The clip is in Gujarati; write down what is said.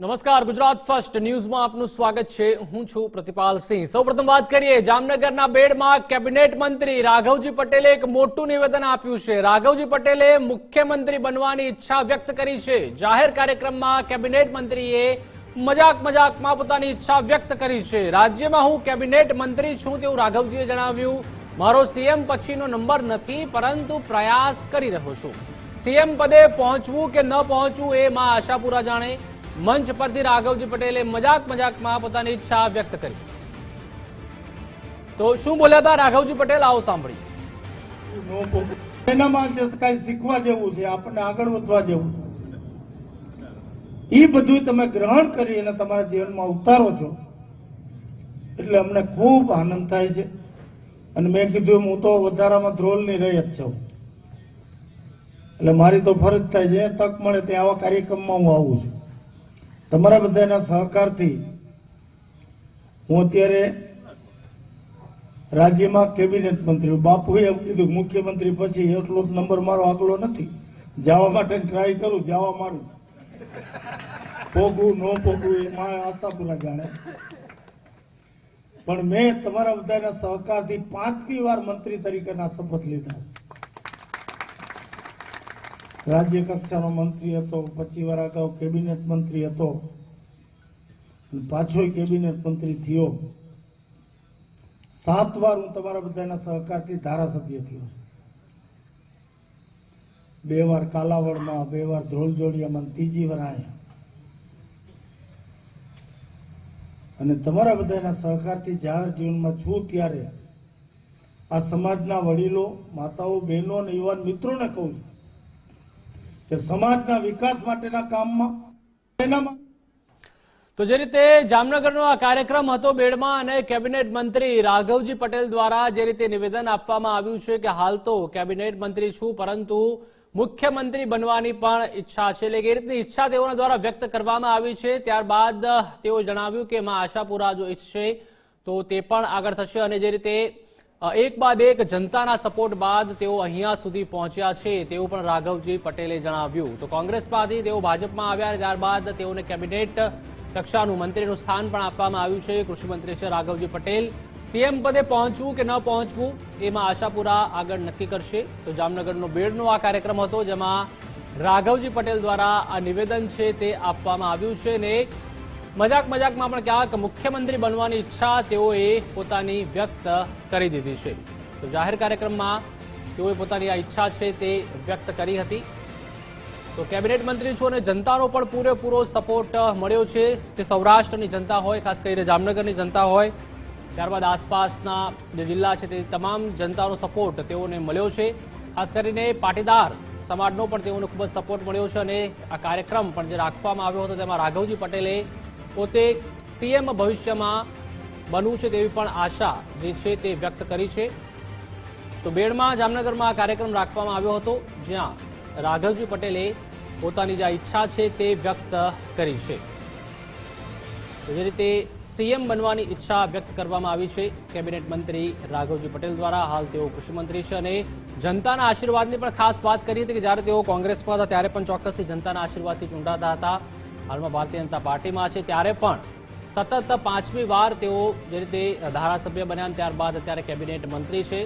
નમસ્કાર, ગુજરાત ફર્સ્ટ ન્યૂઝમાં આપનું સ્વાગત છે. હું છું પ્રતિપાલ સિંહ. સૌપ્રથમ વાત કરીએ, જામનગરના બેડમાં કેબિનેટ મંત્રી રાઘવજી પટેલે એક મોટું નિવેદન આપ્યું છે. રાઘવજી પટેલે મુખ્યમંત્રી બનવાની ઈચ્છા વ્યક્ત કરી છે. જાહેર કાર્યક્રમમાં કેબિનેટ મંત્રીએ મજાક મજાકમાં પોતાની ઈચ્છા વ્યક્ત કરી છે. રાજ્યમાં હું કેબિનેટ મંત્રી છું તેવું રાઘવજીએ જણાવ્યું. મારો સીએમ પછીનો નંબર નથી, પરંતુ પ્રયાસ કરી રહ્યો છું. સીએમ પદે પહોંચવું કે ન પહોંચવું એ માં આશાપુરા જાણે. મંચ પરથી રાઘવજી પટેલે મજાક મજાકમાં પોતાની ઈચ્છા વ્યક્ત કરી. તો શું બોલ્યા હતા રાઘવજી પટેલ? આવો સાંભળી એનામાં જે કાંઈ શીખવા જેવું છે, આપણને આગળ વધવા જેવું એ બધું તમે ગ્રહણ કરી અને તમારા જીવનમાં ઉતારો છો. એટલે અમને ખૂબ આનંદ થાય છે. અને મેં કીધું હું તો વધારામાં ધ્રોલની રહી જ છું. એટલે મારી તો ફરજ થાય છે તક મળે ત્યાં આવા કાર્યક્રમમાં હું આવું છું. તમારા બધાના સહકારથી હું અત્યારે રાજ્યમાં કેબિનેટ મંત્રી બાપુએ એમ કીધું, મુખ્યમંત્રી પછી એટલો જ નંબર મારો આગલો નથી. જવા માટે ટ્રાય કરું, જવા મારું. પોગું, ન પોગવું એ મારે આશાપુરા જાણે. પણ મેં તમારા બધાના સહકારથી પાંચમી વાર મંત્રી તરીકેના શપથ લીધા. રાજ્ય કક્ષાનો મંત્રી હતો, પછી વાર અગાઉ કેબિનેટ મંત્રી હતો પાછો કેબિનેટ મંત્રી થયો. સાત વાર હું તમારા બધાના સહકારથી ધારાસભ્ય થયો બે વાર કાલાવડમાં, બે વાર ધ્રોલજોડિયામાં, ત્રીજી વાર અહીંયા. અને તમારા બધાના સહકારથી જાહેર જીવનમાં છું ત્યારે આ સમાજના વડીલો, માતાઓ, બહેનો અને યુવાન મિત્રોને કહું છું કે સમાજના વિકાસ માટેના કામમાં તો જે રીતે જામનગરનો આ કાર્યક્રમ હતો બેડમાં અને કેબિનેટ મંત્રી રાઘવજી પટેલ દ્વારા જે રીતે નિવેદન આપવામાં આવ્યું છે કે હાલ તો કેબિનેટ મંત્રી છું, પરંતુ મુખ્યમંત્રી બનવાની પણ ઈચ્છા છે. એટલે એ રીતની ઈચ્છા તેઓના દ્વારા વ્યક્ત કરવામાં આવી છે. ત્યારબાદ તેઓ જણાવ્યું કે માં આશાપુરા જો ઈચ્છશે તો તે પણ આગળ થશે અને જે રીતે એક બાદ એક જનતાના સપોર્ટ બાદ તેઓ અહીંયા સુધી પહોંચ્યા છે, તેવું પણ રાઘવજી પટેલે જણાવ્યું. તો કોંગ્રેસમાંથી તેઓ ભાજપમાં આવ્યા ત્યારબાદ તેઓને કેબિનેટ કક્ષાનું મંત્રીનું સ્થાન પણ આપવામાં આવ્યું છે. કૃષિમંત્રી છે રાઘવજી પટેલ. સીએમ પદે પહોંચવું કે ન પહોંચવું, એમાં આશાપુરા આગળ નક્કી કરશે. તો જામનગરનો બેડનો આ કાર્યક્રમ હતો, જેમાં રાઘવજી પટેલ દ્વારા આ નિવેદન છે તે આપવામાં આવ્યું છે. ને મજાક મજાકમાં પણ ક્યાંક મુખ્યમંત્રી બનવાની ઈચ્છા તેઓએ પોતાની વ્યક્ત કરી દીધી છે. તો જાહેર કાર્યક્રમમાં તેઓએ પોતાની આ ઈચ્છા છે તે વ્યક્ત કરી હતી. તો કેબિનેટ મંત્રી છું અને જનતાનો પણ પૂરેપૂરો સપોર્ટ મળ્યો છે. તે સૌરાષ્ટ્રની જનતા હોય, ખાસ કરીને જામનગરની જનતા હોય. ત્યારબાદ આસપાસના જે જિલ્લા છે તે તમામ જનતાનો સપોર્ટ તેઓને મળ્યો છે. ખાસ કરીને પાટીદાર સમાજનો પણ તેઓને ખૂબ જ સપોર્ટ મળ્યો છે અને આ કાર્યક્રમ પણ જે રાખવામાં આવ્યો હતો તેમાં રાઘવજી પટેલે પોતે સીએમ ભવિષ્યમાં બનવું છે તેવી પણ આશા જે છે તે વ્યક્ત કરી છે. તો બેડમાં જામનગરમાં આ કાર્યક્રમ રાખવામાં આવ્યો હતો, જ્યાં રાઘવજી પટેલે પોતાની જે ઈચ્છા છે તે વ્યક્ત કરી છે. જે રીતે સીએમ બનવાની ઈચ્છા વ્યક્ત કરવામાં આવી છે, કેબિનેટ મંત્રી રાઘવજી પટેલ દ્વારા, હાલ તેઓ કૃષિમંત્રી છે અને જનતાના આશીર્વાદની પણ ખાસ વાત કરી હતી કે જ્યારે તેઓ કોંગ્રેસમાં હતા, ત્યારે પણ ચોક્કસથી જનતાના આશીર્વાદથી ચૂંટાતા હતા. હાલમાં ભારતીય જનતા પાર્ટીમાં છે. ત્યારે પણ સતત પાંચમી વાર તેઓ જે રીતે ધારાસભ્ય બન્યા ત્યારબાદ અત્યારે કેબિનેટ મંત્રી છે.